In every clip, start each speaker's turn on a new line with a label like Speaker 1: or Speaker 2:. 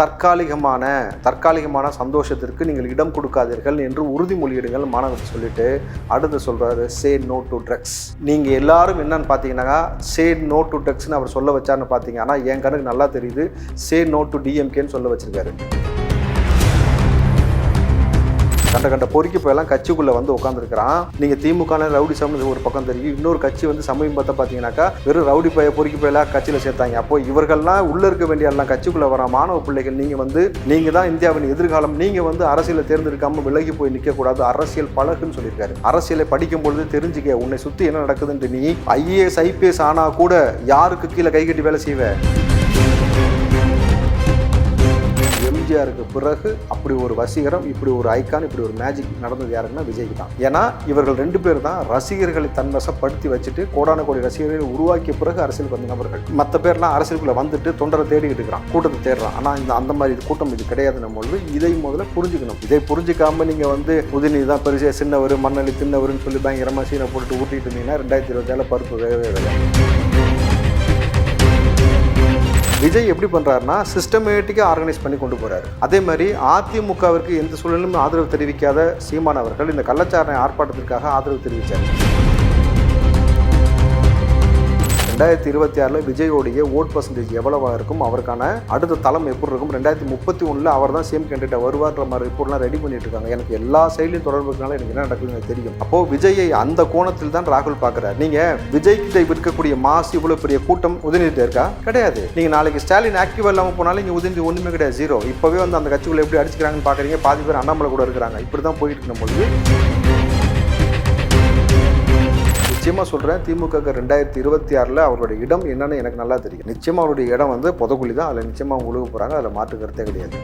Speaker 1: தற்காலிகமான தற்காலிகமான சந்தோஷத்திற்கு நீங்கள் இடம் கொடுக்காதீர்கள் என்று உறுதிமொழியிடுங்கள் மாணவர்கள் சொல்லிட்டு அடுத்து சொல்கிறாரு சே நோ டு ட்ரக்ஸ் நீங்கள் எல்லாரும் என்னன்னு பார்த்தீங்கன்னா சே நோ டு ட்ரக்ஸ்னு அவர் சொல்ல வச்சாருன்னு பார்த்தீங்க ஆனால் என் கணக்கு நல்லா தெரியுது சே நோ டு டிஎம்கேன்னு சொல்ல வச்சிருக்காரு. கண்ட கண்ட பொறுக்கி போயெல்லாம் கட்சிக்குள்ளே வந்து உட்காந்துருக்கிறான் நீங்கள் திமுக ரவுடி சமூக ஒரு பக்கம் தெரியும். இன்னொரு கட்சி வந்து சமீபத்தை பார்த்தீங்கன்னாக்கா வெறும் ரவுடி பைய பொறுக்கி போயெல்லாம் கட்சியில் சேர்த்தாங்க. அப்போ இவர்கள்லாம் உள்ளே இருக்க வேண்டிய எல்லாம் கட்சிக்குள்ளே வர மாணவ பிள்ளைகள் நீங்கள் வந்து நீங்கள் தான் இந்தியாவின் எதிர்காலம். நீங்கள் வந்து அரசியலை தேர்ந்தெடுக்காமல் விலகி போய் நிற்கக்கூடாது அரசியல் பழகுன்னு சொல்லியிருக்காரு. அரசியலை படிக்கும் பொழுது தெரிஞ்சுக்க உன்னை சுற்றி என்ன நடக்குதுன்ட்டு நீ ஐஏஎஸ் ஐபிஎஸ் ஆனால் கூட யாருக்கு கீழே கை கட்டி வேலை செய்வ? எம்ஜிஆருக்கு பிறகு அப்படி ஒரு வசீகரம் இப்படி ஒரு ஐக்கான் இப்படி ஒரு மேஜிக் நடந்தது யாருன்னா விஜய்க்கு தான். ஏன்னா இவர்கள் ரெண்டு பேர் தான் ரசிகர்களை தன்வசப்படுத்தி வச்சுட்டு கோடான கோடி ரசிகர்களை உருவாக்கிய பிறகு அரசியலுக்கு வந்த நபர்கள். மற்ற பேர்லாம் அரசியலுக்குள்ள வந்துட்டு தொண்டரை தேடிக்கிட்டு இருக்கிறான் கூட்டத்தை தேடுறான். ஆனால் இந்த அந்த மாதிரி இது கூட்டம் இது கிடையாது பொழுது. இதை முதல்ல புரிஞ்சுக்கணும். இதை புரிஞ்சுக்காம நீங்கள் வந்து உதயநிதி தான் பெருசாக சின்னவர் மண்ணலி தின்னவர்னு சொல்லி பயங்கரமாக சீனை போட்டுட்டு ஊட்டிட்டு இருந்தீங்கன்னா ரெண்டாயிரத்தி இருபத்தி பருப்பு வேகவே வேக விஜய் எப்படி பண்றாருன்னா சிஸ்டமேட்டிக்காக ஆர்கனைஸ் பண்ணி கொண்டு போகிறார் அதே மாதிரி அதிமுகவிற்கு எந்த சூழலிலும் ஆதரவு தெரிவிக்காத சீமான் அவர்கள் இந்த கள்ளச்சாரணை ஆர்ப்பாட்டத்திற்காக ஆதரவு தெரிவித்தார் ரெண்டாயிரத்தி இருபத்தி ஆறில் விஜயோடைய ஓட் பர்சன்டேஜ் எவ்வளவாக இருக்கும்? அவருக்கான அடுத்த தளம் எப்படி இருக்கும்? ரெண்டாயிரத்தி முப்பத்தி ஒன்றில் அவர் தான் சேம் கேண்டிடேட் வருவார்ன்ற மாதிரி ரிப்போர்ட்லாம் ரெடி பண்ணிட்டு இருக்காங்க எனக்கு எல்லா சைட்லையும் தொடர்பு எனக்கு என்ன நடக்குதுன்னு தெரியும். அப்போ விஜயை அந்த கோணத்தில் தான் ராகுல் பார்க்குறாரு. நீங்கள் விஜய் கிட்ட விற்கக்கூடிய மாஸ் இவ்வளோ பெரிய கூட்டம் உதயநிதி இருக்கா? கிடையாது. நீங்கள் நாளைக்கு ஸ்டாலின் ஆக்டிவா இல்லாமல் போனாலும் இங்கே உதயநிதி ஒன்றுமே கிடையாது ஜீரோ இப்போவே வந்து அந்த கட்சிகளை எப்படி அடிச்சுக்கிறாங்கன்னு பார்க்குறீங்க. பாதி பேர் அண்ணாமலை கூட இருக்கிறாங்க. இப்படி தான் போயிட்டு இருக்கும் பொழுது. நிச்சயமாக சொல்கிறேன் திமுக ரெண்டாயிரத்தி இருபத்தி ஆறில் அவருடைய இடம் என்னன்னு எனக்கு நல்லா தெரியும். நிச்சயமாக அவருடைய இடம் வந்து புதக்குழி தான் அதில் நிச்சயமாக உழுக போகிறாங்க அதில் மாற்று கருத்தே கிடையாது.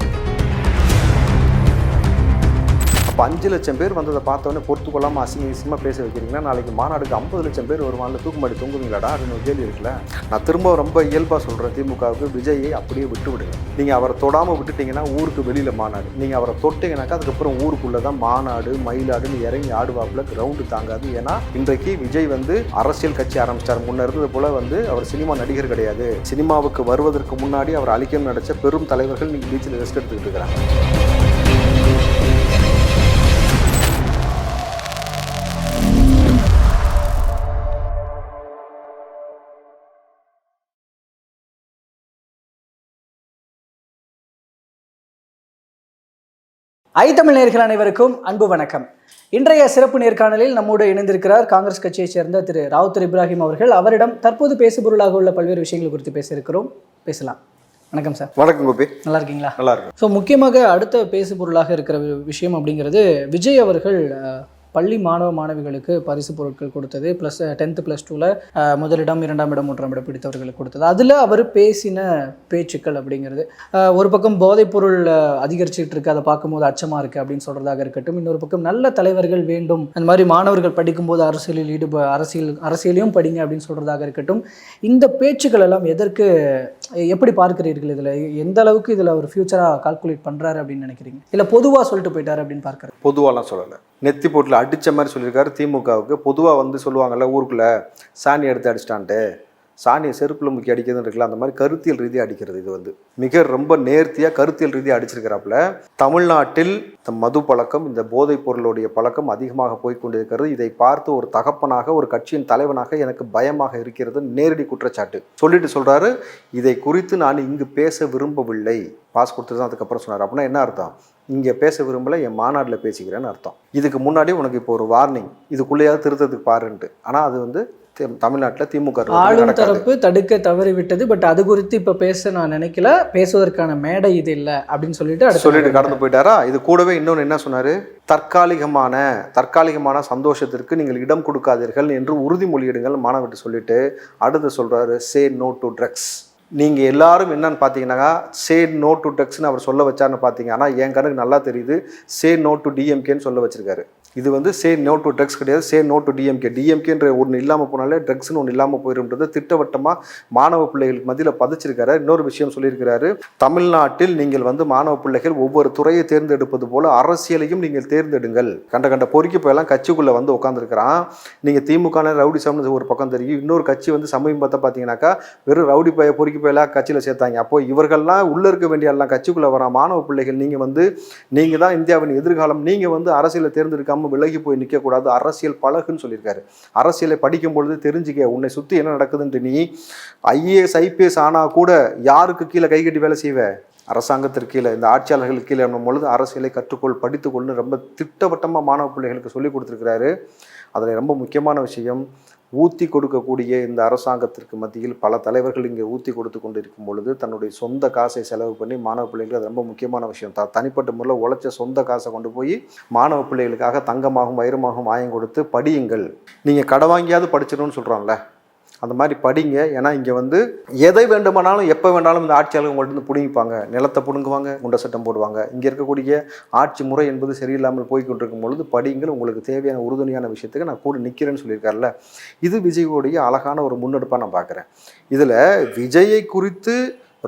Speaker 1: இப்போ அஞ்சு லட்சம் பேர் வந்ததை பார்த்தோன்னே பொறுத்து கொள்ளாமல் அசிங்க அசிங்கமாக பேச வைக்கிறீங்கன்னா நாளைக்கு மாநாடுக்கு ஐம்பது லட்சம் பேர் வருவான்ல தூக்குமாடி தூங்குவீங்களாடா? அப்படின்னு ஒரு கேள்வி இருக்குல்ல? நான் திரும்ப ரொம்ப இயல்பாக சொல்கிறேன் திமுகவுக்கு விஜயை அப்படியே விட்டு விடுங்க. நீங்கள் அவரை தொடாமல் விட்டுட்டீங்கன்னா ஊருக்கு வெளியில் மாநாடு. நீங்கள் அவரை தொட்டீங்கன்னாக்கா அதுக்கப்புறம் ஊருக்குள்ளே தான் மாநாடு மயிலாடுன்னு இறங்கி ஆடுவாப்புல கிரவுண்டு தாங்காது. ஏன்னா இன்றைக்கு விஜய் வந்து அரசியல் கட்சி ஆரம்பித்தார் முன்ன இருந்தது போல் வந்து அவர் சினிமா நடிகர் கிடையாது. சினிமாவுக்கு வருவதற்கு முன்னாடி அவர் அழிக்கணும்னு நினச்ச பெரும் தலைவர்கள் நீங்கள் பீச்சில் ரெஸ்ட் எடுத்துக்கிட்டு இருக்கிறாங்க.
Speaker 2: ஐ தமிழ் நேயர்கள் அனைவருக்கும் அன்பு வணக்கம். இன்றைய சிறப்பு நேர்காணலில் நம்மோடு இணைந்திருக்கிறார் காங்கிரஸ் கட்சியைச் சேர்ந்த திரு ராவுத்தர் இப்ராஹிம் அவர்கள். அவரிடம் தற்போது பேசுபொருளாக உள்ள பல்வேறு விஷயங்கள் குறித்து பேசியிருக்கிறோம். பேசலாம். வணக்கம் சார்.
Speaker 1: வணக்கம் கோபி.
Speaker 2: நல்லா இருக்கீங்களா?
Speaker 1: நல்லா இருக்கும்.
Speaker 2: ஸோ முக்கியமாக அடுத்த பேசுபொருளாக இருக்கிற வி- விஷயம் அப்படிங்கிறது விஜய் அவர்கள் பள்ளி மாணவ மாணவிகளுக்கு பரிசு பொருட்கள் கொடுத்தது. ப்ளஸ் டென்த்து ப்ளஸ் டூவில் முதலிடம் இரண்டாம் இடம் மூன்றாம் இடம் பிடித்தவர்களுக்கு கொடுத்தது. அதில் அவர் பேசின பேச்சுக்கள் அப்படிங்கிறது ஒரு பக்கம் போதைப்பொருள் அதிகரிச்சுட்டு இருக்கு அதை பார்க்கும்போது அச்சமாக இருக்குது அப்படின்னு சொல்கிறதாக இருக்கட்டும். இன்னொரு பக்கம் நல்ல தலைவர்கள் வேண்டும். அந்த மாதிரி மாணவர்கள் படிக்கும்போது அரசியலில் ஈடுப அரசியல் அரசியலையும் படிங்க அப்படின்னு சொல்கிறதாக இருக்கட்டும். இந்த பேச்சுக்கள் எல்லாம் எதற்கு எப்படி பார்க்கிறீர்கள் இதில்? எந்த அளவுக்கு இதில் அவர் ஃபியூச்சராக கால்குலேட் பண்ணுறாரு அப்படின்னு நினைக்கிறீங்க? இல்லை பொதுவாக சொல்லிட்டு போயிட்டாரு அப்படின்னு பார்க்குறேன்
Speaker 1: பொதுவாலாம் சொல்லலை. நெத்தி போட்டில் அடித்த மாதிரி சொல்லியிருக்காரு திமுகவுக்கு. பொதுவாக வந்து சொல்லுவாங்கள்ல ஊருக்குள்ளே சாணி எடுத்து அடிச்சிட்டான்ட்டு. சாணியை செருப்பில் முக்கி அடிக்கிறதுன்னு இருக்குல்ல அந்த மாதிரி கருத்தியல் ரீதியாக அடிக்கிறது இது வந்து. மிக ரொம்ப நேர்த்தியாக கருத்தியல் ரீதியாக அடிச்சிருக்கிறாப்புல. தமிழ்நாட்டில் இந்த மது பழக்கம் இந்த போதைப் பொருளுடைய பழக்கம் அதிகமாக போய்கொண்டிருக்கிறது இதை பார்த்து ஒரு தகப்பனாக ஒரு கட்சியின் தலைவனாக எனக்கு பயமாக இருக்கிறது நேரடி குற்றச்சாட்டு. சொல்லிட்டு சொல்கிறாரு இதை குறித்து நான் இங்கு பேச விரும்பவில்லை. பாஸ் கொடுத்துட்டு தான் அதுக்கப்புறம் சொன்னார். அப்படின்னா என்ன அர்த்தம்? இங்கே பேச விரும்பலை என் மாநாட்டில் பேசிக்கிறேன்னு அர்த்தம். இதுக்கு முன்னாடி உனக்கு இப்போ ஒரு வார்னிங் இதுக்குள்ளேயாவது திருத்தத்துக்கு பாருன்ட்டு. ஆனால் அது வந்து தமிழ்நாட்டுல திமுக
Speaker 2: ஆளும். தரப்பு தடுக்க தவறிவிட்டது. பட் அது குறித்து இப்போ பேச நான் நினைக்கல. பேசுவதற்கான மேடை இது இல்லை அப்படின்னு சொல்லிட்டு
Speaker 1: சொல்லிட்டு கடந்து போயிட்டாரா? இது கூடவே இன்னொன்று என்ன சொன்னாரு? தற்காலிகமான தற்காலிகமான சந்தோஷத்திற்கு நீங்கள் இடம் கொடுக்காதீர்கள் என்று உறுதிமொழியிடுங்கள் மாணவர்கிட்ட சொல்லிட்டு அடுத்து சொல்றாரு சே நோ டு ட்ரக்ஸ் நீங்கள் எல்லாரும் என்னன்னு பார்த்தீங்கன்னா சே நோ டு ட்ரக்ஸ்னு அவர் சொல்ல பார்த்தீங்க ஆனால் என் கணக்கு நல்லா தெரியுது. சே நோ டு டிஎம்கேன்னு சொல்ல வச்சிருக்காரு. இது வந்து சே நோ டு ட்ரக்ஸ் கிடையாது. சே நோ டு டிஎம்கே டிஎம்கேன்ற ஒன்று இல்லாமல் போனாலே ட்ரக்ஸ்னு ஒன்று இல்லாமல் போயிடும்ன்றது திட்டவட்டமாக மாணவ பிள்ளைகளுக்கு மத்தியில் பதிச்சிருக்காரு. இன்னொரு விஷயம் சொல்லியிருக்கிறாரு. தமிழ்நாட்டில் நீங்கள் வந்து மாணவ பிள்ளைகள் ஒவ்வொரு துறையை தேர்ந்தெடுப்பது போல அரசியலையும் நீங்கள் தேர்ந்தெடுங்கள். கண்ட கண்ட பொறுக்கி போயெல்லாம் கட்சிக்குள்ளே வந்து உட்காந்துருக்கிறான் நீங்கள் திமுக ரவுடி சம்னு ஒரு பக்கம் தெரியும். இன்னொரு கட்சி வந்து சமயம் பார்த்தா பார்த்தீங்கன்னாக்கா வெறும் ரவுடி பைய பொறுக்கி போயெல்லாம் கட்சியில் சேர்த்தாங்க. அப்போ இவர்கள்லாம் உள்ளே இருக்க வேண்டிய எல்லாம் கட்சிக்குள்ளே வர மாணவ பிள்ளைகள் நீங்கள் வந்து நீங்கள் தான் இந்தியாவின் எதிர்காலம். நீங்கள் வந்து அரசியலை தேர்ந்தெடுக்காமல் விலகி போய் நிற்கக்கூடாது அரசியல் பழகுன்னு சொல்லியிருக்காரு. அரசியலை படிக்கும் பொழுது தெரிஞ்சுக்க உன்னை சுற்றி என்ன நடக்குதுன்ட்டு நீ ஐஏஎஸ் ஐபிஎஸ் ஆனால் கூட யாருக்கு கீழே கை கட்டி வேலை செய்வ? அரசாங்கத்திற்கு கீழே இந்த ஆட்சியாளர்களுக்கு கீழே நம்ம பொழுது அரசியலை கற்றுக்கொள் படித்துக்கொள்னு ரொம்ப திட்டவட்டமாக மாணவ பிள்ளைகளுக்கு சொல்லி கொடுத்துருக்கிறாரு. அதில் ரொம்ப முக்கியமான விஷயம் ஊத்தி கொடுக்கக்கூடிய இந்த அரசாங்கத்திற்கு மத்தியில் பல தலைவர்கள் இங்கே ஊத்தி கொடுத்து கொண்டு இருக்கும் பொழுது தன்னுடைய சொந்த காசை செலவு பண்ணி மாணவ பிள்ளைகளுக்கு அது ரொம்ப முக்கியமான விஷயம். த தனிப்பட்ட முறையில் உழைச்ச சொந்த காசை கொண்டு போய் மாணவ பிள்ளைகளுக்காக தங்கமாகவும் வைரமாகவும் ஆயம் கொடுத்து படியுங்கள். நீங்கள் கடை வாங்கியாவது படிச்சிடணும்னு சொல்கிறோம்ல அந்த மாதிரி படிங்க. ஏன்னா இங்கே வந்து எதை வேண்டுமானாலும் எப்போ வேண்டாலும் இந்த ஆட்சியாளர்கள் உங்கள்ட்ட இருந்து பிடுங்கிப்பாங்க. நிலத்தை பிடுங்குவாங்க குண்ட சட்டம் போடுவாங்க. இங்கே இருக்கக்கூடிய ஆட்சி முறை என்பது சரியில்லாமல் போய் கொண்டிருக்கும் பொழுது படிங்கள். உங்களுக்கு தேவையான உறுதுணையான விஷயத்துக்கு நான் கூட நிற்கிறேன்னு சொல்லியிருக்காருல்ல. இது விஜயோடைய அழகான ஒரு முன்னெடுப்பாக நான் பார்க்குறேன் இதில் விஜயை குறித்து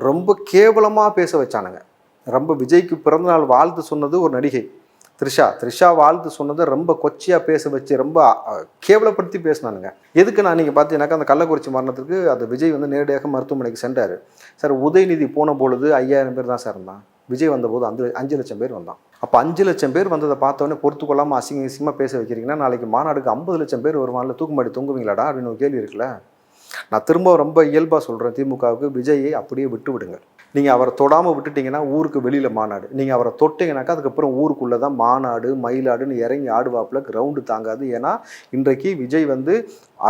Speaker 1: ரொம்ப கேவலமாக பேச வச்சானுங்க. ரொம்ப விஜய்க்கு பிறந்தநாள் வாழ்த்து சொன்னது ஒரு நடிகை. த்ரிஷா த்ரிஷா வாழ்த்து சொன்னதை ரொம்ப கொச்சையாக பேச வச்சு ரொம்ப கேவலப்படுத்தி பேசினானுங்க. எதுக்கு நான் நீங்கள் பார்த்தீங்கன்னாக்கா அந்த கள்ளக்குறிச்சி மரணத்துக்கு அந்த விஜய் வந்து நேரடியாக மருத்துவமனைக்கு சென்றார். சார் உதயநிதி போன பொழுது ஐயாயிரம் பேர் தான் சார் இருந்தான். விஜய் வந்தபோது அஞ்சு அஞ்சு லட்சம் பேர் வந்தான். அப்போ அஞ்சு லட்சம் பேர் வந்ததை பார்த்தோன்னே பொறுத்து கொள்ளாமல் அசிங்க அசிங்கமாக பேச வைக்கிறீங்கன்னா நாளைக்கு மாநாடுக்கு ஐம்பது லட்சம் பேர் வருவான்ல தூக்குமாடி தூங்குவீங்களாடா? அப்படின்னு ஒரு கேள்வி இருக்குல்ல? நான் திரும்ப ரொம்ப இயல்பாக சொல்கிறேன் திமுகவுக்கு விஜயை அப்படியே விட்டு விடுங்க நீங்கள் அவரை தொடாமல் விட்டுட்டீங்கன்னா ஊருக்கு வெளியில் மாநாடு. நீங்கள் அவரை தொட்டிங்கனாக்கா அதுக்கப்புறம் ஊருக்குள்ளே தான் மாநாடு மயிலாடுன்னு இறங்கி ஆடுவாப்புல கிரவுண்டு தாங்காது. ஏன்னா இன்றைக்கு விஜய் வந்து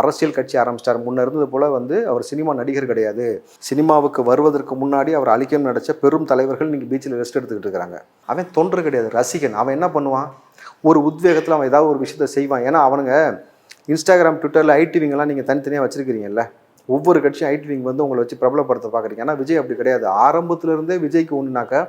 Speaker 1: அரசியல் கட்சி ஆரம்பிச்சிட்டார். முன்ன இருந்தது போல் வந்து அவர் சினிமா நடிகர் கிடையாது. சினிமாவுக்கு வருவதற்கு முன்னாடி அவர் அழிக்கணும்னு நடிச்ச பெரும் தலைவர்கள் நீங்கள் பீச்சில் ரெஸ்ட் எடுத்துக்கிட்டு இருக்கிறாங்க. அவன் தொண்டர் கிடையாது ரசிகன். அவன் என்ன பண்ணுவான்? ஒரு உத்வேகத்தில் அவன் ஏதாவது ஒரு விஷயத்த செய்வான். ஏன்னா அவனுங்க இன்ஸ்டாகிராம் ட்விட்டரில் ஐடிவிங்கெல்லாம் நீங்கள் தனித்தனியாக வச்சுருக்கிறீங்கல்ல. ஒவ்வொரு கட்சியும் ஐடி விங் வந்து உங்களை வச்சு பிரபலப்படுத்த பார்க்குறீங்க. ஆனால் விஜய் அப்படி கிடையாது. ஆரம்பத்துல இருந்தே விஜய்க்கு ஒன்றுனாக்கா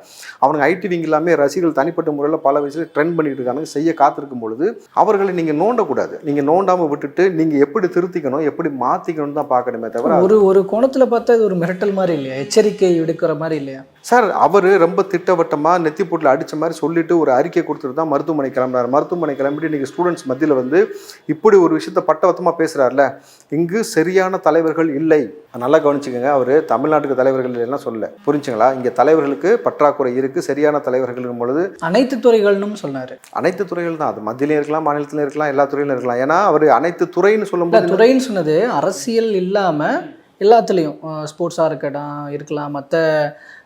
Speaker 1: அவனுங்க ஐடி விங் இல்லாமல் ரசிகர்கள் தனிப்பட்ட முறையில் பல விஷயத்தில் ட்ரெண்ட் பண்ணிட்டு இருக்காங்க செய்ய காத்திருக்கும் பொழுது அவர்களை நீங்கள் நோண்டக்கூடாது. நீங்கள் நோண்டாமல் விட்டுட்டு நீங்கள் எப்படி திருத்திக்கணும் எப்படி மாற்றிக்கணும்னு தான் பார்க்கணுமே தவிர
Speaker 2: ஒரு ஒரு கோணத்தில் பார்த்தா இது ஒரு மிரட்டல் மாதிரி இல்லையா? எச்சரிக்கை எடுக்கிற மாதிரி இல்லையா?
Speaker 1: சார் அவர் ரொம்ப திட்டவட்டமாக நெத்தி போட்டில் அடித்த மாதிரி சொல்லிட்டு ஒரு அறிக்கை கொடுத்துட்டு தான் மருத்துவமனை கிளம்புறாரு மருத்துவமனை கிளம்பிட்டு இன்றைக்கி ஸ்டூடெண்ட்ஸ் மத்தியில் வந்து இப்படி ஒரு விஷயத்த பட்டவத்தமாக பேசுகிறார்ல இங்கு சரியான தலைவர்கள் இல்லை. நல்லா கவனிச்சுக்கோங்க அவர் தமிழ்நாட்டுக்கு தலைவர்கள் இல்லைன்னா சொல்லல. புரிஞ்சுங்களா? இங்கே தலைவர்களுக்கு பற்றாக்குறை இருக்குது சரியான தலைவர்கள் பொழுது
Speaker 2: அனைத்து துறைகள்னும் சொன்னாரு.
Speaker 1: அனைத்து துறைகள் தான். அது மத்தியிலையும் இருக்கலாம் மாநிலத்திலும் இருக்கலாம் எல்லா துறையிலும் இருக்கலாம். ஏன்னா அவர் அனைத்து துறைன்னு சொல்லும்போது
Speaker 2: துறைன்னு சொன்னது அரசியல் இல்லாம எல்லாத்துலேயும். ஸ்போர்ட்ஸாக இருக்கட்டும் இருக்கலாம். மற்ற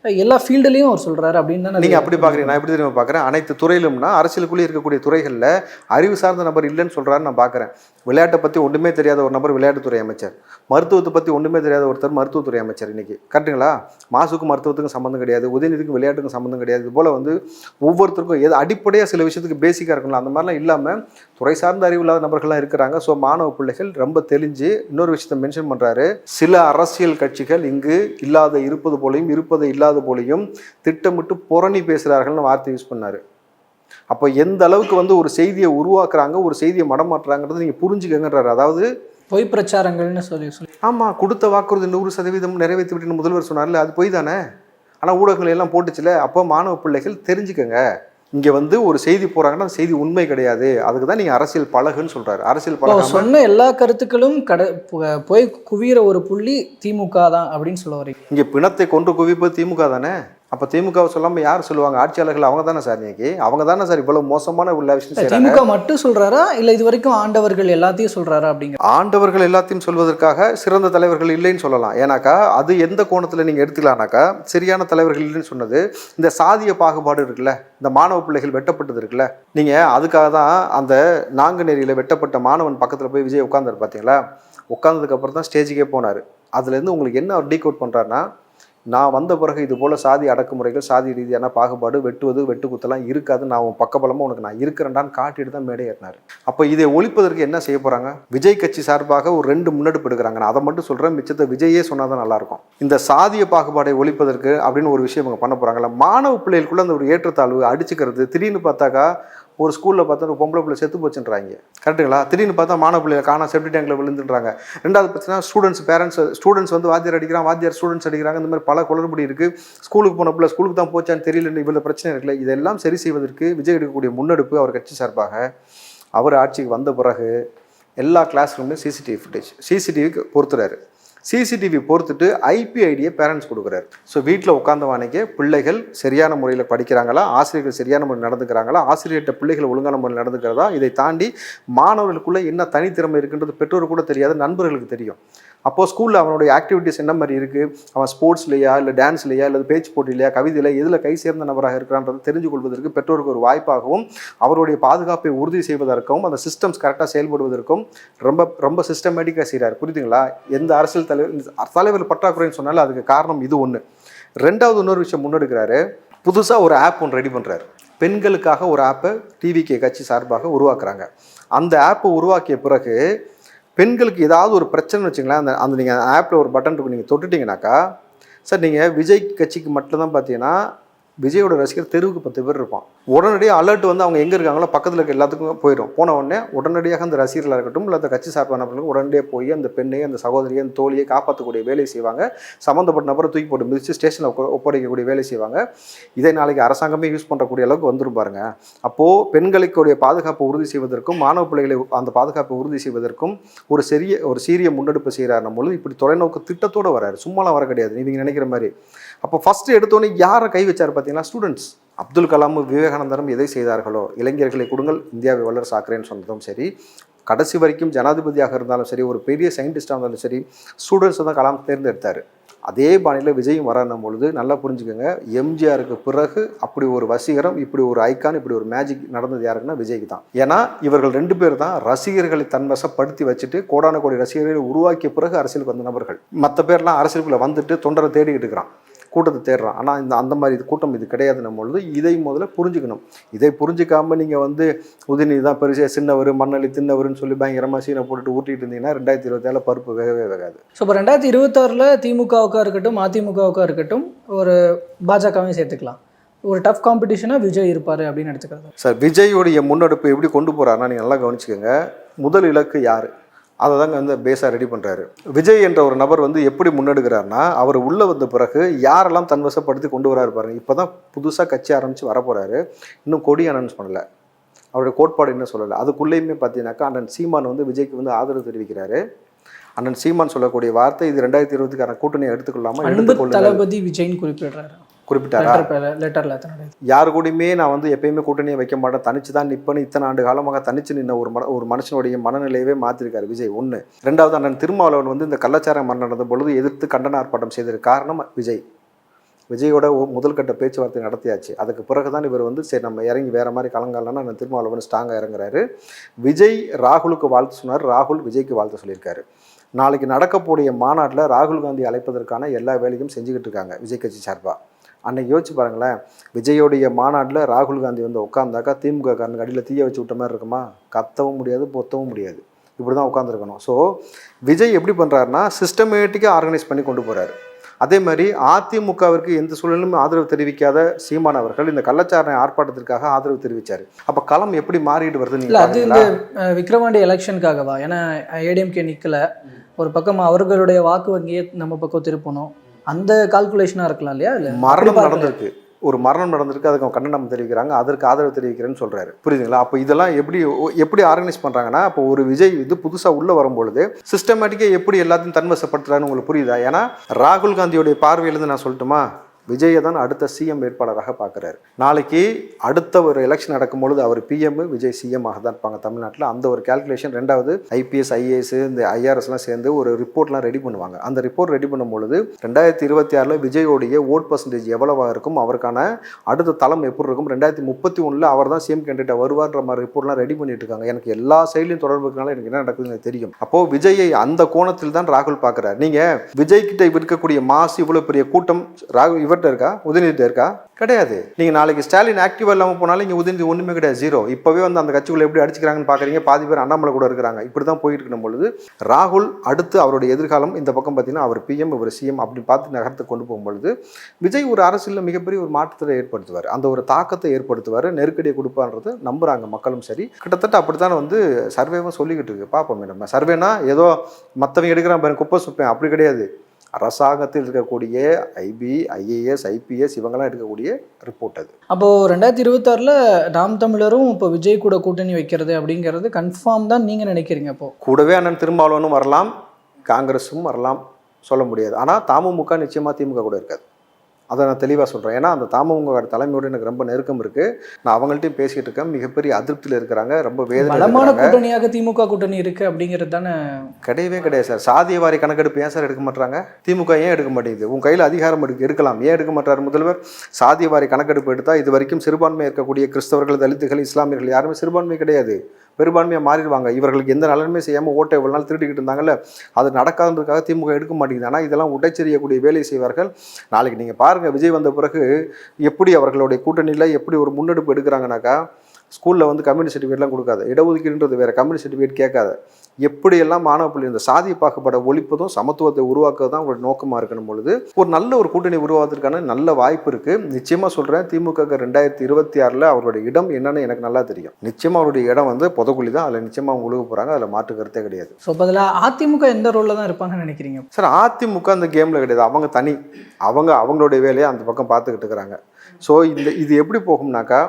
Speaker 2: எல்லா ஃபீல்டுலேயும் அவர் சொல்றாரு அப்படின்னு தான்
Speaker 1: நீங்க அப்படி பாக்குறீங்க. நான் எப்படி தெரியுமா பார்க்குறேன் அனைத்து துறையிலும்னா அரசியலுக்குள்ளே இருக்கக்கூடிய துறைகளில் அறிவு சார்ந்த நபர் இல்லைன்னு சொல்றாரு நான் பார்க்குறேன் விளையாட்டை பற்றி ஒன்றுமே தெரியாத ஒரு நபர் விளையாட்டுத்துறை அமைச்சர். மருத்துவத்தை பற்றி ஒன்றுமே தெரியாத ஒருத்தர் மருத்துவத்துறை அமைச்சர் இன்னைக்கு. கரெக்டுங்களா மாசுக்கும் மருத்துவத்துக்கும் சம்மந்தம் கிடையாது உதயநிதிக்கும் விளையாட்டுக்கும் சம்மந்தம் கிடையாது. இது போல் வந்து ஒவ்வொருத்தருக்கும் எது அடிப்படையாக சில விஷயத்துக்கு பேசிக்காக இருக்கணும் அந்த மாதிரிலாம் இல்லாமல் துறை சார்ந்த அறிவு இல்லாத நபர்கள்லாம் இருக்கிறாங்க. ஸோ மாணவ பிள்ளைகள் ரொம்ப தெளிஞ்சு இன்னொரு விஷயத்த மென்ஷன் பண்ணுறாரு சில அரசியல் கட்சிகள் இங்கு இல்லாத இருப்பது போலையும் இருப்பது இல்லாத போலையும் திட்டமிட்டு புரணி பேசுகிறார்கள்னு வார்த்தை யூஸ் பண்ணாரு. அப்போ எந்த அளவுக்கு வந்து ஒரு செய்தியை உருவாக்குறாங்க ஒரு செய்தியை மடமாட்டுறாங்கிறத நீங்கள் புரிஞ்சுக்கங்கன்றாரு. அதாவது
Speaker 2: பொய் பிரச்சாரங்கள்னு சொல்லி சொல்லி.
Speaker 1: ஆமாம் கொடுத்த வாக்குறுதி நூறு சதவீதம் நிறைவேற்றி விட்டு முதல்வர் சொன்னார்ல அது பொய் தானே? ஆனால் ஊடகங்கள் எல்லாம் போட்டுச்சுல அப்போ மாணவ பிள்ளைகள் தெரிஞ்சுக்கங்க. இங்கே வந்து ஒரு செய்தி போகிறாங்கன்னா அந்த செய்தி உண்மை கிடையாது. அதுக்கு தான் நீங்கள் அரசியல் பழகுன்னு சொல்கிறாரு அரசியல் பழகாம
Speaker 2: சொன்ன எல்லா கருத்துக்களும் கட போய் குவியிற ஒரு புள்ளி திமுக தான் அப்படின்னு சொல்ல வரீங்க.
Speaker 1: இங்கே பிணத்தை கொண்டு குவிப்பது திமுக தானே? அப்போ திமுகவை சொல்லாமல் யார் சொல்லுவாங்க? ஆட்சியாளர்கள் அவங்க தானே சார் இன்னைக்கு? அவங்க தானே சார் இவ்வளோ மோசமான உள்ள விஷயம்
Speaker 2: திமுக மட்டும் சொல்றாரா? இல்ல இது வரைக்கும் ஆண்டவர்கள் எல்லாத்தையும் சொல்றாரா அப்படிங்கிற
Speaker 1: ஆண்டவர்கள் எல்லாத்தையும் சொல்வதற்காக சிறந்த தலைவர்கள் இல்லைன்னு சொல்லலாம். ஏன்னாக்கா அது எந்த கோணத்தில் நீங்கள் எடுத்துக்கலாம்னாக்கா சரியான தலைவர்கள் இல்லைன்னு சொன்னது இந்த சாதிய பாகுபாடு இருக்குல்ல இந்த மாணவ பிள்ளைகள் வெட்டப்பட்டது இருக்குல்ல நீங்கள் அதுக்காக தான் அந்த நாங்குநேரியில் வெட்டப்பட்ட மாணவன் பக்கத்தில் போய் விஜய் உட்காந்தாரு பார்த்தீங்களா உட்காந்ததுக்கு அப்புறம் தான் ஸ்டேஜுக்கே போனார். அதுலேருந்து உங்களுக்கு என்ன அவர் டீக் அவுட் பண்ணுறாருன்னா நான் வந்த பிறகு இது போல் சாதி அடக்குமுறைகள் சாதி ரீதியான பாகுபாடு வெட்டுவது வெட்டுக்குத்தெல்லாம் இருக்காது. நான் உன் பக்கபலமாக உனக்கு நான் இருக்கிறேன்டான்னு காட்டிட்டு தான் மேடை ஏறினார். அப்போ இதை ஒழிப்பதற்கு என்ன செய்ய போகிறாங்க விஜய் கட்சி சார்பாக ஒரு ரெண்டு முன்னெடுப்பு எடுக்கிறாங்க நான் அதை மட்டும் சொல்கிறேன் மிச்சத்தை விஜயே சொன்னால் தான் நல்லாயிருக்கும். இந்த சாதிய பாகுபாடை ஒழிப்பதற்கு அப்படின்னு ஒரு விஷயம் இவங்க பண்ண போகிறாங்கல்ல மாணவ பிள்ளைகளுக்குள்ள அந்த ஒரு ஏற்றத்தாழ்வு அடிச்சுக்கிறது திடீர்னு பார்த்தாக்கா ஒரு ஸ்கூலில் பார்த்தா ஒரு பொம்பளை பிள்ளை செத்து போச்சுன்றாங்க. கரெக்டுங்களா திடீர்னு பார்த்தா மாணவ பிள்ளைய காணா செப்டி டேங்கில் விழுந்துன்றாங்க. ரெண்டாவது பிரச்சனை ஸ்டூடெண்ட்ஸ் பேரண்ட்ஸ் ஸ்டூடெண்ட்ஸ் வந்து வாத்தியார் அடிக்கிறான் வாத்தியார் ஸ்டூடெண்ட்ஸ் அடிக்கிறாங்க. இந்த மாதிரி பல குளறுபடி இருக்குது ஸ்கூலுக்கு போன பிள்ளை ஸ்கூலுக்கு தான் போச்சான்னு தெரியல இவ்வளோ பிரச்சனை இருக்குல்ல இதெல்லாம் சரி செய்வதற்கு விஜய் எடுக்கக்கூடிய முன்னெடுப்பு அவர் கட்சி சார்பாக அவர் ஆட்சிக்கு வந்த பிறகு எல்லா கிளாஸ் ரூம்லையும் சிசிடிவி ஃபுட்டேஜ் சிசிடிவிக்கு பொறுத்துறாரு. சிசிடிவி பொறுத்துட்டு ஐபி ஐடியை பேரண்ட்ஸ் கொடுக்குறாரு. ஸோ வீட்டில் உட்காந்தவானைக்கு பிள்ளைகள் சரியான முறையில் படிக்கிறாங்களா? ஆசிரியர்கள் சரியான முறையில் நடந்துக்கிறாங்களா? ஆசிரியர்கிட்ட பிள்ளைகள் ஒழுங்கான முறையில் நடந்துக்கிறதா? இதை தாண்டி மாணவர்களுக்குள்ளே என்ன தனித்திறமை இருக்குன்றது பெற்றோர் கூட தெரியாது நண்பர்களுக்கு தெரியும். அப்போது ஸ்கூலில் அவனுடைய ஆக்டிவிட்டிஸ் என்ன மாதிரி இருக்குது அவன் ஸ்போர்ட்ஸ்லையா இல்லை டான்ஸ்லையா இல்லை பேச்சு போட்டிலையா கவிதையில் எதில் கை சேர்ந்த நபராக இருக்கிறான்றதை தெரிஞ்சு கொள்வதற்கு பெற்றோருக்கு ஒரு வாய்ப்பாகவும் அவருடைய பாதுகாப்பை உறுதி செய்வதற்கும் அந்த சிஸ்டம்ஸ் கரெக்டாக செயல்படுவதற்கும் ரொம்ப ரொம்ப சிஸ்டமேட்டிக்காக செய்கிறார் புரியுதுங்களா? எந்த அரசியல் தலைவர் தலைவர் பற்றாக்குறைன்னு சொன்னாலும் அதுக்கு காரணம் இது ஒன்று ரெண்டாவது இன்னொரு விஷயம் முன்னெடுக்கிறாரு. புதுசாக ஒரு ஆப் ஒன்று ரெடி பண்ணுறாரு பெண்களுக்காக ஒரு ஆப்பை டிவிகே கட்சி சார்பாக உருவாக்குறாங்க. அந்த ஆப்பை உருவாக்கிய பிறகு பெண்களுக்கு ஏதாவது ஒரு பிரச்சனை வச்சுங்களேன் அந்த அந்த நீங்கள் ஆப்பில் ஒரு பட்டன் இருக்கும் நீங்கள் தொட்டுட்டிங்கனாக்கா சார் நீங்கள் விஜய் கட்சிக்கு மட்டும்தான் பார்த்தீங்கன்னா விஜயோட ரசிகர் தெருவுக்கு பத்து பேர் இருப்பான். உடனடியாக அலர்ட் வந்து அவங்க எங்கே இருக்காங்களோ பக்கத்தில் இருக்க எல்லாத்துக்கும் போயிடும் போன உடனே உடனடியாக அந்த ரசிகர்களாக இருக்கட்டும் இல்லை அந்த கட்சி சார்பான நபர்களுக்கு உடனடியாக போய் அந்த பெண்ணை அந்த சகோதரியை அந்த தோழியை காப்பாற்றக்கூடிய வேலையை செய்வாங்க. சம்மந்தப்பட்ட நபரை தூக்கி போட்டு மிதித்து ஸ்டேஷனில் ஒப்படைக்கக்கூடிய வேலை செய்வாங்க. இதை நாளைக்கு அரசாங்கமே யூஸ் பண்ணுறக்கூடிய அளவுக்கு வந்துடும் பாருங்க. அப்போது பெண்களுக்குடைய பாதுகாப்பை உறுதி செய்வதற்கும் மாணவ பிள்ளைகளை அந்த பாதுகாப்பை உறுதி செய்வதற்கும் ஒரு சிறிய ஒரு சீரிய முன்னெடுப்பு செய்கிறார் பொழுது இப்படி தொலைநோக்கு திட்டத்தோடு வராரு. சும்மாலாம் வர கிடையாது. நீங்கள் நினைக்கிற மாதிரி. அப்போ ஃபஸ்ட்டு எடுத்தோன்னே யாரை கை வச்சார் பார்த்தீங்கன்னா ஸ்டூடெண்ட்ஸ் அப்துல் கலாமும் விவேகானந்தரும் எதை செய்தார்களோ? இளைஞர்களை கொடுங்கள் இந்தியாவை வல்லரசு ஆக்குறேன்னு சொன்னதும் சரி கடைசி வரைக்கும் ஜனாதிபதியாக இருந்தாலும் சரி ஒரு பெரிய சயின்டிஸ்டாக இருந்தாலும் சரி ஸ்டூடெண்ட்ஸை தான் கலாம் தேர்ந்தெடுத்தார். அதே பாணியில் விஜயும் வரணும் பொழுது நல்லா புரிஞ்சுக்கோங்க எம்ஜிஆருக்கு பிறகு அப்படி ஒரு வசீகரம் இப்படி ஒரு ஐக்கான் இப்படி ஒரு மேஜிக் நடந்தது யாருக்குன்னா விஜய்க்கு தான். ஏன்னா இவர்கள் ரெண்டு பேர் தான் ரசிகர்களை தன்வசப்படுத்தி வச்சுட்டு கோடான கோடி ரசிகர்களை உருவாக்கிய பிறகு அரசியலுக்கு வந்த நபர்கள். மற்ற பேர்லாம் அரசியலுக்குள்ளே வந்துட்டு தொண்டரை தேடிக்கிட்டு இருக்கிறான். கூட்டத்தை தேடுறான். ஆனால் இந்த அந்த மாதிரி இது கூட்டம் இது கிடையாதுன்னும் பொழுது. இதை முதல்ல புரிஞ்சுக்கணும். இதை புரிஞ்சுக்காம நீங்கள் வந்து உதயநிதி தான் பெருசாக சின்னவர் மண்ணளி தின்னவர்னு சொல்லி பயங்கரமாக சீனை போட்டுட்டு ஊட்டிட்டு இருந்தீங்கன்னா ரெண்டாயிரத்தி இருபத்தேழு பருப்பு வேகவே வேகாது.
Speaker 2: ஸோ இப்போ ரெண்டாயிரத்தி இருபத்தாறில் திமுகவுக்காக இருக்கட்டும் அதிமுகவுக்காக இருக்கட்டும் ஒரு பாஜகவையும் சேர்த்துக்கலாம். ஒரு டஃப் காம்படிஷனாக விஜய் இருப்பார் அப்படின்னு எடுத்துக்கிறது.
Speaker 1: சார் விஜயோடைய முன்னெடுப்பு எப்படி கொண்டு போகிறாருன்னா நீங்கள் நல்லா கவனிச்சுக்கோங்க. முதல் இலக்கு யார்? அதை தாங்க வந்து பேஸாக ரெடி பண்ணுறாரு விஜய் என்ற ஒரு நபர் வந்து எப்படி முன்னெடுக்கிறாருன்னா அவர் உள்ளே வந்த பிறகு யாரெல்லாம் தன்வசப்படுத்தி கொண்டு வராரு பாருங்க. இப்போ தான் புதுசாக கட்சி ஆரம்பித்து வரப்போகிறாரு இன்னும் கொடி அனௌன்ஸ் பண்ணல. அவருடைய கோட்பாடு என்ன சொல்லலை. அதுக்குள்ளேயுமே பார்த்தீங்கன்னாக்கா அண்ணன் சீமான் வந்து விஜய்க்கு வந்து ஆதரவு தெரிவிக்கிறாரு. அண்ணன் சீமான் சொல்லக்கூடிய வார்த்தை இது ரெண்டாயிரத்தி இருபதுக்கான கூட்டணியை எடுத்துக்கொள்ளாமல்
Speaker 2: தளபதி விஜய்னு குறிப்பிடுறாரு.
Speaker 1: குறிப்பிட்டாரா?
Speaker 2: லெட்டர் லெட்டரில்
Speaker 1: யார் கூடயுமே நான் வந்து எப்பயுமே கூட்டணியை வைக்க மாட்டேன். தனிச்சு தான் நிற்பேன்னு இத்தனை ஆண்டு காலமாக தனிச்சு நின்ன ஒரு மன ஒரு மனுஷனுடைய மனநிலையவே மாற்றிருக்காரு விஜய். ஒன்று ரெண்டாவது அண்ணன் திருமாவளவன் வந்து இந்த கள்ளச்சாரம் மரணம் நடந்த பொழுது எதிர்த்து கண்டன ஆர்ப்பாட்டம் செய்தது காரணம் விஜய். விஜயோட ஒரு முதல் கட்ட பேச்சுவார்த்தை நடத்தியாச்சு. அதுக்கு பிறகு தான் இவர் வந்து சரி நம்ம இறங்கி வேற மாதிரி கலங்காலன்னா அண்ணன் திருமாவளவன் ஸ்ட்ராங்காக இறங்குறாரு. விஜய் ராகுலுக்கு வாழ்த்து சொன்னார். ராகுல் விஜய்க்கு வாழ்த்து சொல்லியிருக்காரு. நாளைக்கு நடக்கக்கூடிய மாநாட்டில் ராகுல் காந்தி அழைப்பதற்கான எல்லா வேலையும் செஞ்சுக்கிட்டு இருக்காங்க விஜய் கட்சி சார்பாக அன்னைக்கு யோசிச்சு பாருங்களேன் விஜயோடைய மாநாட்டில் ராகுல் காந்தி வந்து உட்காந்தாக்கா திமுக காரனுக்கு அடியில் தீய வச்சு விட்ட மாதிரி இருக்குமா? கத்தவும் முடியாது பொத்தவும் முடியாது. இப்படி தான் உட்காந்துருக்கணும் ஸோ விஜய் எப்படி பண்ணுறாருன்னா சிஸ்டமேட்டிக்காக ஆர்கனைஸ் பண்ணி கொண்டு போகிறாரு அதே மாதிரி அதிமுகவிற்கு எந்த சூழலிலும் ஆதரவு தெரிவிக்காத சீமான் அவர்கள் இந்த கள்ளச்சாரணை ஆர்ப்பாட்டத்திற்காக ஆதரவு தெரிவித்தார் அப்போ களம் எப்படி மாறிட்டு வருது
Speaker 2: இல்லை அது இந்த விக்ரவாண்டி எலெக்ஷனுக்காகவா ஏன்னா ஏடிஎம்கே நிற்கல ஒரு பக்கம் அவர்களுடைய வாக்கு வங்கியை நம்ம பக்கம் திருப்பணும். அந்த கால்குலேஷனாக இருக்கலாம் இல்லையா? இல்லை
Speaker 1: மரணம் நடந்திருக்கு. ஒரு மரணம் நடந்திருக்கு அதுக்கு கண்டனம் தெரிவிக்கிறாங்க அதற்கு ஆதரவு தெரிவிக்கிறேன்னு சொல்றாரு. புரியுதுங்களா? அப்போ இதெல்லாம் எப்படி எப்படி ஆர்கனைஸ் பண்றாங்கன்னா அப்போ ஒரு விஜய் இது புதுசா உள்ள வரும்பொழுது சிஸ்டமேட்டிக்காக எப்படி எல்லாத்தையும் தன்வசப்படுத்துறான்னு உங்களுக்கு புரியுதா? ஏன்னா ராகுல் காந்தியோடைய பார்வையிலேருந்து நான் சொல்லட்டுமா? விஜயை தான் அடுத்த சிஎம் வேட்பாளராக பார்க்குறாரு. நாளைக்கு அடுத்த ஒரு எலெக்ஷன் நடக்கும் பொழுது அவர் பிஎம் விஜய் சிஎம் ஆக தான் இருப்பாங்க தமிழ்நாட்டில். அந்த ஒரு கால்குலேஷன் ரெண்டாவது ஐபிஎஸ் ஐஏஎஸ் இந்த ஐஆர்எஸ்லாம் சேர்ந்து ஒரு ரிப்போர்ட்லாம் ரெடி பண்ணுவாங்க. அந்த ரிப்போர்ட் ரெடி பண்ணும் பொழுது ரெண்டாயிரத்தி இருபத்தி ஆறில் விஜயோடைய ஓட் பர்சன்டேஜ் எவ்வளவாக இருக்கும் அவருக்கான அடுத்த தளம் எப்படி இருக்கும் ரெண்டாயிரத்தி முப்பத்தி ஒன்றில் அவர் தான் சிஎம் கேண்டிடேட் வருவார்ன்ற மாதிரி ரிப்போர்ட்லாம் ரெடி பண்ணிட்டு இருக்காங்க. எனக்கு எல்லா சைட்லையும் தொடர்பு இருக்கனால எனக்கு என்ன நடக்குதுன்னு தெரியும். அப்போ விஜயை அந்த கோணத்தில் தான் ராகுல் பார்க்குறாரு. நீங்கள் விஜய் கிட்ட இருக்கக்கூடிய மாசு இவ்வளோ பெரிய கூட்டம் ராகுல் இவர் இவர்கிட்ட இருக்கா? உதயநிதிட்ட இருக்கா? கிடையாது. நீங்கள் நாளைக்கு ஸ்டாலின் ஆக்டிவாக இல்லாமல் போனாலும் இங்கே உதயநிதி ஒன்றுமே கிடையாது ஜீரோ இப்போவே வந்து அந்த கட்சிக்குள்ளே எப்படி அடிச்சுக்கிறாங்கன்னு பார்க்குறீங்க பாதி பேர் அண்ணாமலை கூட இருக்கிறாங்க. இப்படி தான் போயிட்டு இருக்கும் பொழுது ராகுல் அடுத்து அவருடைய எதிர்காலம் இந்த பக்கம் பார்த்தீங்கன்னா அவர் பிஎம் இவர் சிஎம் அப்படி பார்த்து நகரத்தை கொண்டு போகும்பொழுது விஜய் ஒரு அரசியலில் மிகப்பெரிய ஒரு மாற்றத்தை ஏற்படுத்துவார். அந்த ஒரு தாக்கத்தை ஏற்படுத்துவார். நெருக்கடியை கொடுப்பான்றது நம்புகிறாங்க மக்களும் சரி. கிட்டத்தட்ட அப்படித்தான் வந்து சர்வேவும் சொல்லிக்கிட்டு இருக்கு. பார்ப்போம் நம்ம சர்வேனா ஏதோ மற்றவங்க எடுக்கிறான் பாருங்க குப்பை சுப்பேன் அப்படி கிடையாது. அரசாங்கத்தில் இருக்கக்கூடிய ஐபி ஐஏஎஸ் ஐபிஎஸ் இவங்கெல்லாம் எடுக்கக்கூடிய ரிப்போர்ட் அது.
Speaker 2: அப்போது ரெண்டாயிரத்தி இருபத்தாறில் நாம் தமிழரும் இப்போ விஜய் கூட கூட்டணி வைக்கிறது அப்படிங்கிறது கன்ஃபார்ம் தான் நீங்கள் நினைக்கிறீங்க அப்போ?
Speaker 1: கூடவே அண்ணன் திருமாவளவனும் வரலாம் காங்கிரஸும் வரலாம் சொல்ல முடியாது. ஆனால் தமுமுக நிச்சயமாக திமுக கூட இருக்காது. அதை நான் தெளிவாக சொல்கிறேன் ஏன்னா அந்த தமுக தலைமையோடு எனக்கு ரொம்ப நெருக்கம் இருக்குது நான் அவங்கள்ட்டையும் பேசிகிட்டு இருக்கேன். மிகப்பெரிய அதிருப்தியில் இருக்கிறாங்க. ரொம்ப வேதனை
Speaker 2: கூட்டணியாக திமுக கூட்டணி இருக்கு அப்படிங்கிறது தானே?
Speaker 1: கிடையவே கிடையாது சார். சாதிய வாரி கணக்கெடுப்பு ஏன் சார் எடுக்க மாட்டாங்க திமுக ஏன் எடுக்க மாட்டேங்குது? உன் கையில் அதிகாரம் எடுக்க எடுக்கலாம். ஏன் எடுக்க மாட்டார் முதல்வர் சாதிய வாரி கணக்கெடுப்பு எடுத்தால் இது வரைக்கும் சிறுபான்மை இருக்கக்கூடிய கிறிஸ்தவர்கள் தலித்துகள் இஸ்லாமியர்கள் யாருமே சிறுபான்மை கிடையாது. பெரும்பான்மையாக மாறிடுவாங்க. இவர்களுக்கு எந்த நலனுமே செய்யாமல் ஓட்டை இவ்வளோ நாள் திருட்டிக்கிட்டு இருந்தாங்கல்ல அது நடக்காததுக்காக திமுக எடுக்க மாட்டேங்குது ஆனால் இதெல்லாம் உடைச்செறியக்கூடிய வேலை செய்வார்கள். நாளைக்கு நீங்கள் பாருங்கள் விஜய் வந்த பிறகு எப்படி அவர்களுடைய கூட்டணியில் எப்படி ஒரு முன்னெடுப்பு எடுக்கிறாங்கனாக்கா ஸ்கூலில் வந்து கம்யூனிஸ்ட் சர்டிஃபிகேட்லாம் கொடுக்காது. இடஒதுக்கீடுன்றது வேறு கம்யூனிஸ்ட் சர்டிஃபிகேட் கேட்காது. எப்படியெல்லாம் மாணவ பிள்ளை இந்த சாதி பாகுபாடை ஒழிப்பதும் சமத்துவத்தை உருவாக்குறது தான் உங்களோட நோக்கமாக இருக்கணும் பொழுது ஒரு நல்ல ஒரு கூட்டணி உருவாவதற்கான நல்ல வாய்ப்பு இருக்குது நிச்சயமாக சொல்கிறேன் திமுக ரெண்டாயிரத்தி இருபத்தி ஆறில் அவருடைய இடம் என்னன்னு எனக்கு நல்லா தெரியும். நிச்சயமாக அவருடைய இடம் வந்து புதக்குழி தான். அதில் நிச்சயமாக அவங்க உழுக போகிறாங்க அதில் மாற்று கருத்தே கிடையாது.
Speaker 2: ஸோ பதிலாக அதிமுக எந்த ரோலில் தான் இருப்பாங்கன்னு நினைக்கிறீங்க?
Speaker 1: சார் அதிமுக அந்த கேமில் கிடையாது. அவங்க தனி. அவங்க அவங்களுடைய வேலையை அந்த பக்கம் பார்த்துக்கிட்டு இருக்கிறாங்க. ஸோ இந்த இது எப்படி போகும்னாக்கா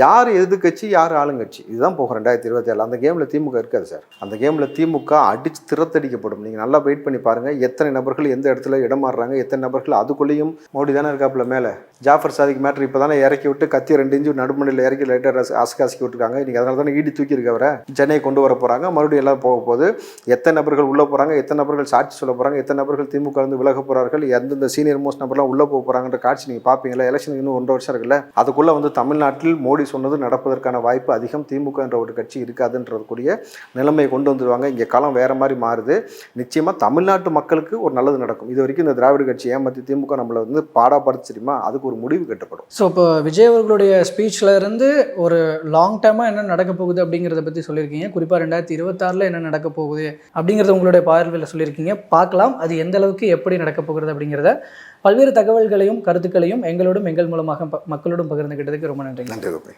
Speaker 1: யார் எதிர்கட்சி யார் ஆளுங்கட்சி? இதுதான் போகும் ரெண்டாயிரத்தி இருபத்தி ஏழு. அந்த கேமில் திமுக இருக்காது சார் அந்த கேமில் திமுக அடிச்சு திறத்தடிக்கப்படும். நீங்கள் நல்லா வெயிட் பண்ணி பாருங்கள் எத்தனை நபர்கள் எந்த இடத்துல இடம் மாறுறாங்க எத்தனை நபர்கள் அதுக்குள்ளேயும் மோடி தானே இருக்காப்புல மேலே. ஜாஃபர் சாதிக்கு மேட்ரு இப்போ தானே இறக்கி விட்டு கத்தி ரெண்டு இன்ச்சு நடுமணியில் இறக்கி லைட்டாக அசுக்கு விட்டுருக்காங்க. இன்றைக்கி அதனால தானே ஈடி தூக்கி இருக்கவரை சென்னை கொண்டு வர போகிறாங்க மறுபடியும் எல்லாம் போக போது எத்தனை நபர்கள் உள்ளே போகிறாங்க எத்தனை நபர்கள் சாட்சி சொல்ல போகிறாங்க எத்தனை நபர்கள் திமுக வந்து விலக போகிறார்கள் எந்தெந்த சீனியர் மோஸ்ட் நபர்லாம் உள்ளே போக போகிறாங்கன்ற காட்சி நீங்கள் பார்ப்பீங்களா எலெக்ஷனுக்கு இன்னும் ஒன்றரை வருஷம் இருக்குல்ல. அதுக்குள்ளே வந்து தமிழ்நாட்டில் மோடி சொன்னது நடப்பதற்கான வாய்ப்பு அதிகம். திமுக என்ற ஒரு கட்சி இருக்காதுன்றக்கூடிய நிலைமையை கொண்டு வந்துருவாங்க. இங்கே களம் வேற மாதிரி மாறுது. நிச்சயமாக தமிழ்நாட்டு மக்களுக்கு ஒரு நல்லது நடக்கும். இது வரைக்கும் இந்த திராவிட கட்சி ஏமாற்றி திமுக நம்மளை வந்து பாடாப்படுத்து தெரியுமா அதுக்கு ஒரு முடிவு கட்டப்படும்.
Speaker 2: ஸோ இப்போ விஜய் அவர்களுடைய ஸ்பீச்சில் இருந்து ஒரு லாங் டேர்மாக என்ன நடக்க போகுது அப்படிங்கிறத பற்றி சொல்லியிருக்கீங்க. குறிப்பாக ரெண்டாயிரத்தி இருபத்தாறில் என்ன நடக்க போகுது அப்படிங்கிறத உங்களுடைய பார்வையில் சொல்லியிருக்கீங்க. பார்க்கலாம். அது எந்த அளவுக்கு எப்படி நடக்க போகிறது அப்படிங்கிறத பல்வேறு தகவல்களையும் கருத்துக்களையும் எங்களோடும் எங்கள் மூலமாக மக்களோடும் பகிர்ந்துக்கிட்டதுக்கு ரொம்ப நன்றி
Speaker 1: நன்றி